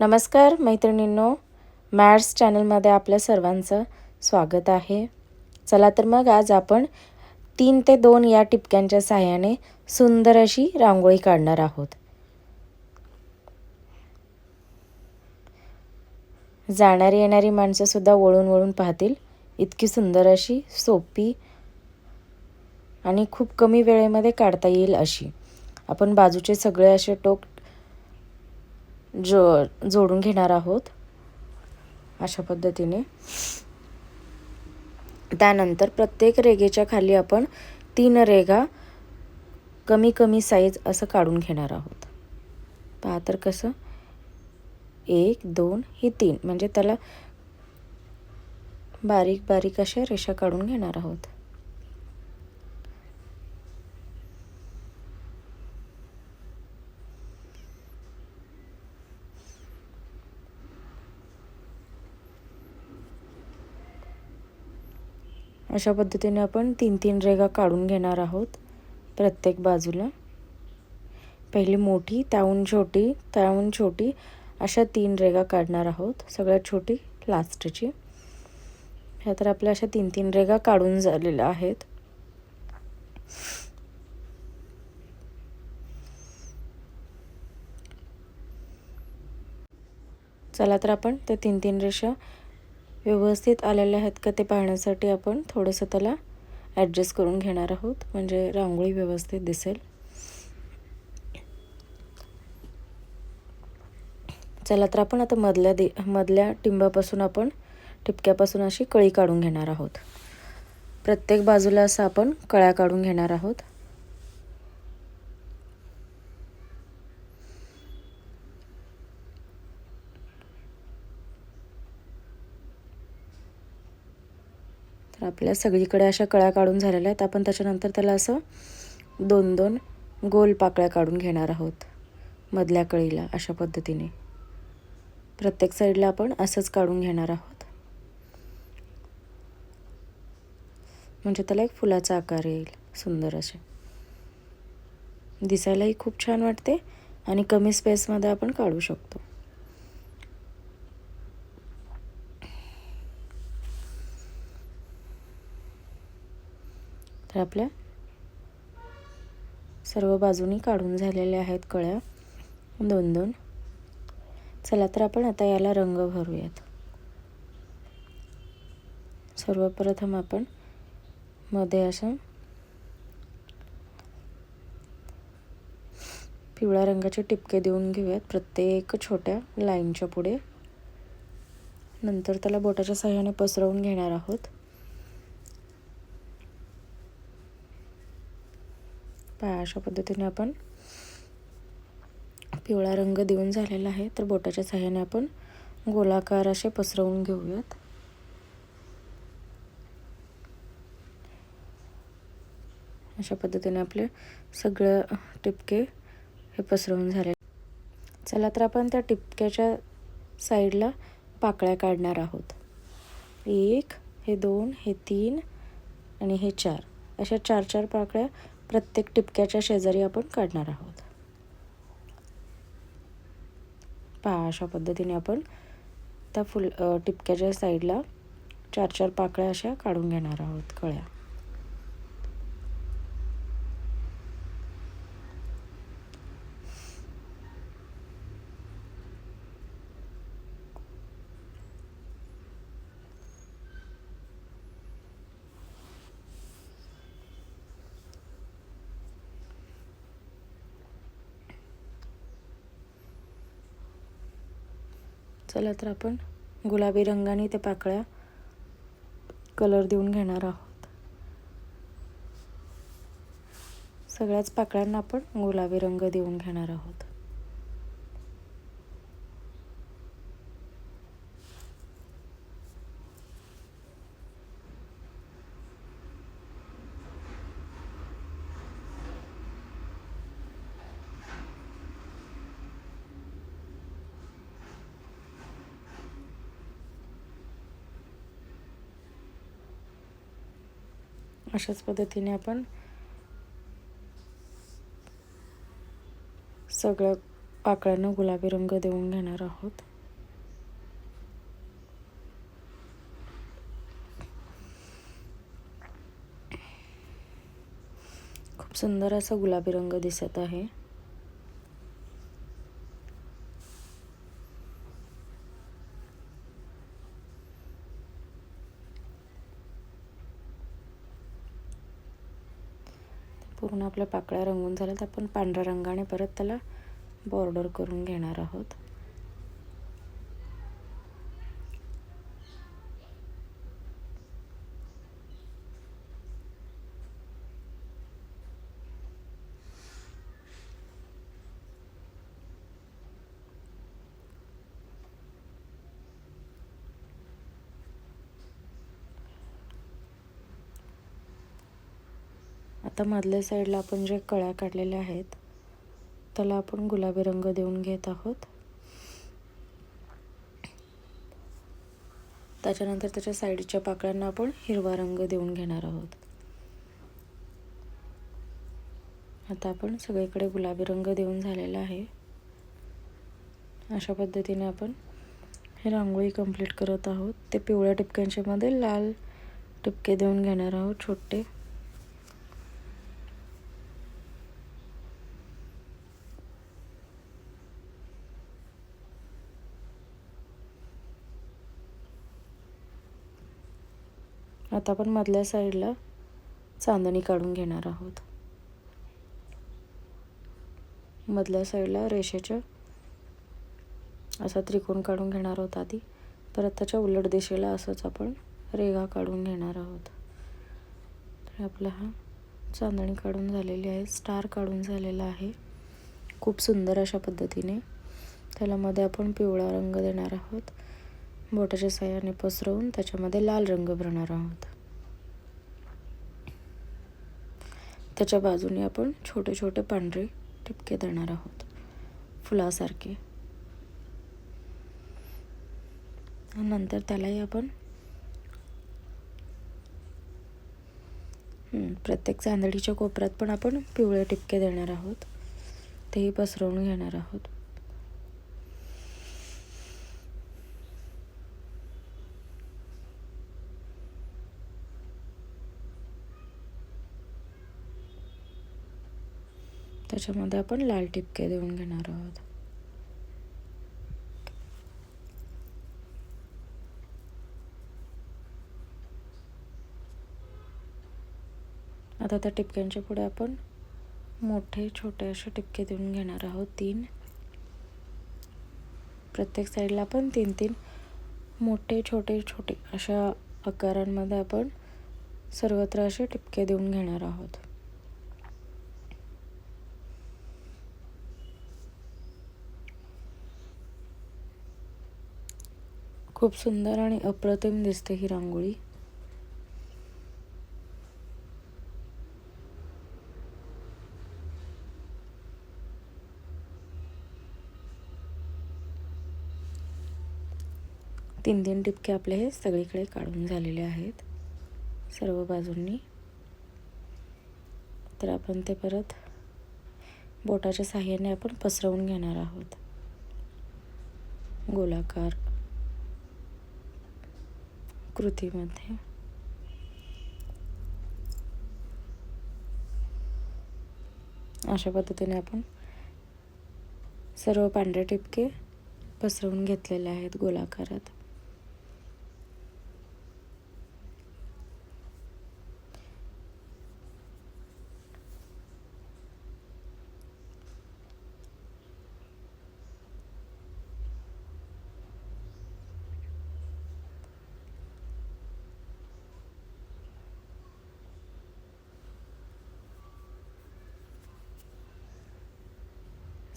नमस्कार मैत्रिणींनो. मॅड्स चॅनलमध्ये आपल्या सर्वांचं स्वागत आहे. चला तर मग आज आपण तीन ते दोन या टिपक्यांच्या सहाय्याने सुंदर अशी रांगोळी काढणार आहोत. जाणारी येणारी माणसंसुद्धा वळून वळून पाहतील इतकी सुंदर अशी सोपी आणि खूप कमी वेळेमध्ये काढता येईल अशी. आपण बाजूचे सगळे असे टोक जो जोडून घेणार आहोत अशा पद्धतीने. त्यानंतर प्रत्येक रेगेच्या खाली आपण तीन रेगा कमी कमी साईज असं काढून घेणार आहोत. पहा तर कसं? एक दोन ही तीन. म्हणजे त्याला बारीक बारीक अशा रेषा काढून घेणार आहोत. अशा पद्धतीने आपण तीन तीन रेगा काढून घेणार आहोत प्रत्येक बाजूला. पहिली मोठी त्याहून छोटी त्याहून छोटी अशा तीन रेगा काढणार आहोत सगळ्यात छोटी लास्टची. ह्या तर आपल्या अशा तीन तीन रेगा काढून झालेल्या आहेत. चला तर आपण ते तीन तीन रेषा व्यवस्थित आलेल्या आहेत का ते पाहण्यासाठी आपण थोडंसं त्याला ॲडजस्ट करून घेणार आहोत. म्हणजे रांगोळी व्यवस्थित दिसेल. चला तर आपण आता मधल्या दि मधल्या टिंबापासून आपण टिपक्यापासून अशी कळी काढून घेणार आहोत. प्रत्येक बाजूला असं आपण कळ्या काढून घेणार आहोत. आपल्या सगळीकडे अशा कळ्या काढून झालेल्या आहेत. आपण त्याच्यानंतर त्याला असं दोन दोन गोल पाकळ्या काढून घेणार आहोत. मधल्या कळीला अशा पद्धतीने. प्रत्येक साईडला आपण असंच काढून घेणार आहोत. म्हणजे त्याला एक फुलाचा आकार येईल. सुंदर असे. दिसायलाही खूप छान वाटते आणि कमी स्पेसमध्ये आपण काढू शकतो. तर आपल्या सर्व बाजूनी काढून झालेल्या आहेत कळ्या. दोन दोन. चला तर आपण आता याला रंग भरूयात. सर्वप्रथम आपण मध्ये असं पिवळ्या रंगाचे टिपके देऊन घेऊयात. प्रत्येक छोट्या लाईनच्या पुढे. नंतर त्याला बोटाच्या साह्याने पसरवून घेणार आहोत. अशा पद्धतीने आपण पिवळा रंग देऊन झालेला आहे. तर बोटाच्या साह्याने आपण गोलाकार असे पसरवून घेऊयात. अशा पद्धतीने आपले सगळं टिपके हे पसरवून झाले. चला तर आपण त्या टिपक्याच्या साईडला पाकळ्या काढणार आहोत. एक हे दोन हे तीन आणि हे चार. अशा चार चार पाकळ्या प्रत्येक टिपक्याच्या शेजारी आपण काढणार आहोत. पहा अशा पद्धतीने आपण त्या फुल टिपक्याच्या साईडला चार चार पाकळ्या अशा काढून घेणार आहोत कळ्या. चला तर आपण गुलाबी रंगाने ते पाकळ्या कलर देऊन घेणार आहोत. सगळ्याच पाकळ्यांना आपण गुलाबी रंग देऊन घेणार आहोत. अशाच पद्धतीने आपण सगळं पाकळ्यांना गुलाबी रंग देऊन घेणार आहोत. खूप सुंदर असा गुलाबी रंग दिसत आहे पूर्ण आपल्या पाकळ्या रंगून झाल्यात तर आपण पांढऱ्या रंगाने परत त्याला बॉर्डर करून घेणार आहोत. आता मधल्या साईडला आपण जे कळ्या काढलेल्या आहेत त्याला आपण गुलाबी रंग देऊन घेत आहोत. त्याच्यानंतर त्याच्या साईडच्या पाकळ्यांना आपण हिरवा रंग देऊन घेणार आहोत. आता आपण सगळीकडे गुलाबी रंग देऊन झालेला आहे. अशा पद्धतीने आपण हे रांगोळी कंप्लीट करत आहोत. ते पिवळ्या टिपक्यांच्यामध्ये लाल टिपके देऊन घेणार आहोत छोटे. आता आपण मधल्या साईडला चांदणी काढून घेणार आहोत. मधल्या साईडला रेषेच्या असा त्रिकोण काढून घेणार आहोत आधी. परत त्याच्या उलट दिशेला असंच आपण रेघा काढून घेणार आहोत. तर आपला हा चांदणी काढून झालेली आहे. स्टार काढून झालेला आहे. खूप सुंदर अशा पद्धतीने. त्याला मध्ये आपण पिवळा रंग देणार आहोत. बोटाच्या साह्याने पसरवून त्याच्यामध्ये लाल रंग भरणार आहोत. त्याच्या बाजूने आपण छोटे छोटे पांढरे टिपके देणार आहोत. फुलासारखे. नंतर त्यालाही आपण प्रत्येक चांदडीच्या कोपऱ्यात पण आपण पिवळे टिपके देणार आहोत. तेही पसरवून घेणार आहोत. त्याच्यामध्ये आपण लाल टिपके देऊन घेणार आहोत. आता त्या टिपक्यांच्या पुढे आपण मोठे छोटे असे टिपके देऊन घेणार आहोत. तीन. प्रत्येक साईडला आपण तीन तीन मोठे छोटे छोटे अशा आकारांमध्ये आपण सर्वत्र असे टिपके देऊन घेणार आहोत. खूप सुंदर आणि अप्रतिम दिसते ही रांगोळी. तीन तीन टिपके आपले हे सगळीकडे काढून झालेले आहेत सर्व बाजूंनी. तर आपण ते परत बोटाच्या साह्याने आपण पसरवून घेणार आहोत. गोलाकार कृतीमध्ये अशा पद्धतीने आपण सर्व पांढरे टिपके पसरवून घेतलेले आहेत गोलाकारात.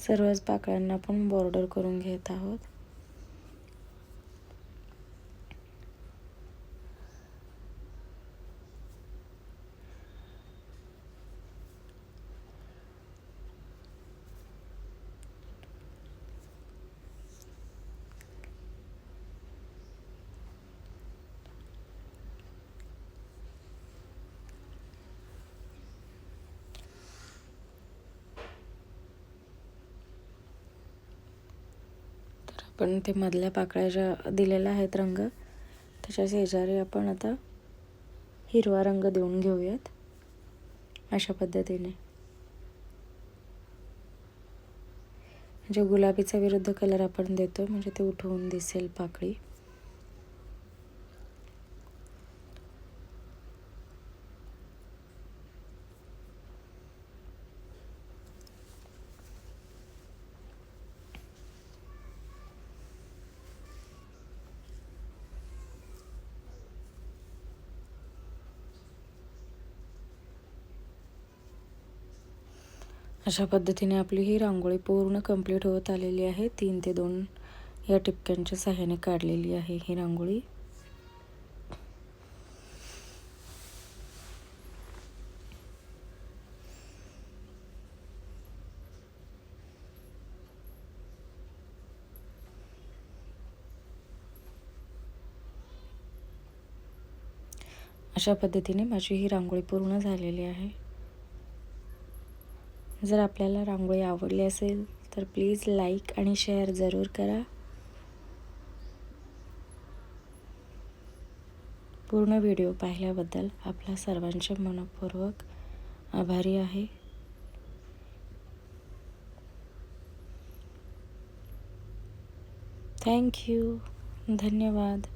सर्वच पाकळ्यांना आपण बॉर्डर करून घेत आहोत. पण ते मधल्या पाकळ्या ज्या दिलेल्या आहेत रंग त्याच्या शेजारी आपण आता हिरवा रंग देऊन घेऊयात. अशा पद्धतीने. म्हणजे गुलाबीचा विरुद्ध कलर आपण देतो म्हणजे ते उठवून दिसेल पाकळी. अशा पद्धतीने आपली ही रांगोळी पूर्ण कंप्लीट होत आलेली आहे. तीन ते दोन या टिपक्यांच्या सहाय्याने काढलेली आहे ही रांगोळी. अशा पद्धतीने माझी ही रांगोळी पूर्ण झालेली आहे. जर आपल्याला रांगोळी आवडली असेल तर प्लीज लाईक आणि शेअर जरूर करा. पूर्ण व्हिडिओ पाहिल्याबद्दल आपला सर्वांचे मनपूर्वक आभारी आहे. थँक्यू धन्यवाद.